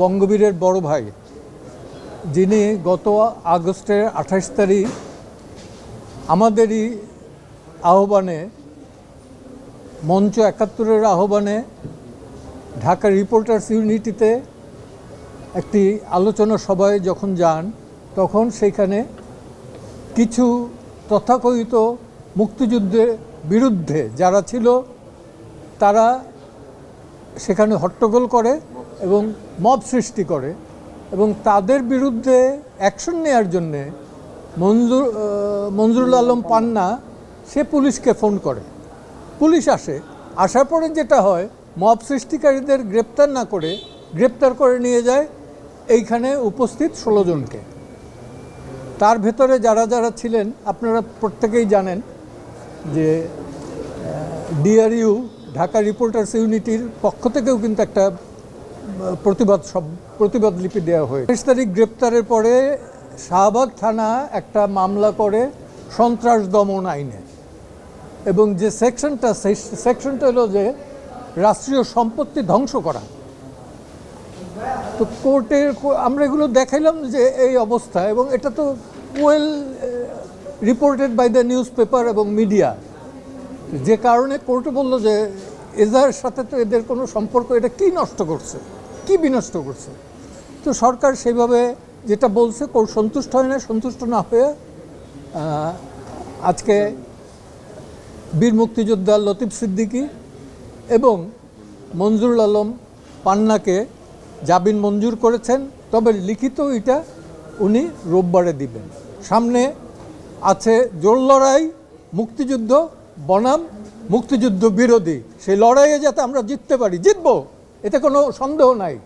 বঙ্গবীরের বড় ভাই, যিনি গত আগস্টের আঠাশ তারিখ আমাদেরই আহ্বানে, মঞ্চ একাত্তরের আহ্বানে ঢাকা রিপোর্টার্স ইউনিটিতে একটি আলোচনা সভায় যখন যান, তখন সেখানে কিছু তথাকথিত মুক্তিযুদ্ধের বিরুদ্ধে যারা ছিল, তারা সেখানে হট্টগোল করে। এবং মব সৃষ্টি করে এবং তাদের বিরুদ্ধে অ্যাকশন নেওয়ার জন্যে মঞ্জুর মঞ্জুরুল আলম পান্না, সে পুলিশকে ফোন করে। পুলিশ আসে। আসার পরে যেটা হয়, মব সৃষ্টিকারীদের গ্রেপ্তার না করে গ্রেপ্তার করে নিয়ে যায় এইখানে উপস্থিত ষোলো জনকে। তার ভেতরে যারা যারা ছিলেন, আপনারা প্রত্যেকেই জানেন যে ডিআরইউ, ঢাকা রিপোর্টার্স ইউনিটির পক্ষ থেকেও কিন্তু একটা প্রতিবাদ সব, প্রতিবাদ লিপি দেওয়া হয়েছে। তেইশ তারিখ গ্রেপ্তারের পরে শাহবাগ থানা একটা মামলা করে সন্ত্রাস দমন আইনে। এবং যে সেকশনটা, সেই সেকশনটা হলো যে রাষ্ট্রীয় সম্পত্তি ধ্বংস করা। তো কোর্টের আমরা এগুলো দেখাইলাম যে এই অবস্থা এবং এটা তো well reported by the newspaper এবং মিডিয়া যে কারণে কোর্টে বলল যে এজার সাথে তো এদের কোনো সম্পর্ক, এটা কি নষ্ট করছে? কি বিনষ্ট করছে? তো সরকার সেইভাবে যেটা বলছে সন্তুষ্ট হয় না, সন্তুষ্ট না হয়ে আজকে বীর মুক্তিযোদ্ধা লতিফ সিদ্দিকী এবং মঞ্জুরুল আলম পান্নাকে জামিন মঞ্জুর করেছেন, তবে লিখিত এটা উনি রোববারে দিবেন। সামনে আছে জোর লড়াই, মুক্তিযুদ্ধ, বনাম, মুক্তিযুদ্ধ বিরোধী। সেই লড়াইয়ে যাতে আমরা জিততে পারি, জিতবো। এতে কোনো সন্দেহ নাই।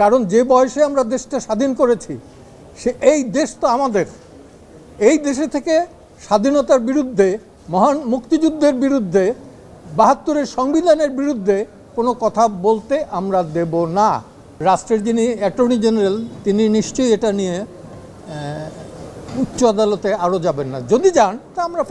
কারণ যে বয়সে আমরা দেশটা স্বাধীন করেছি, সে এই দেশ তো আমাদের। এই দেশে থেকে স্বাধীনতার বিরুদ্ধে, মহান মুক্তিযুদ্ধের বিরুদ্ধে, বাহাত্তরের সংবিধানের বিরুদ্ধে কোনো কথা বলতে আমরা দেব না। রাষ্ট্রের যিনি অ্যাটর্নি জেনারেল, তিনি নিশ্চয়ই এটা নিয়ে উচ্চ আদালতে আরও যাবেন না। যদি যান, তা আমরা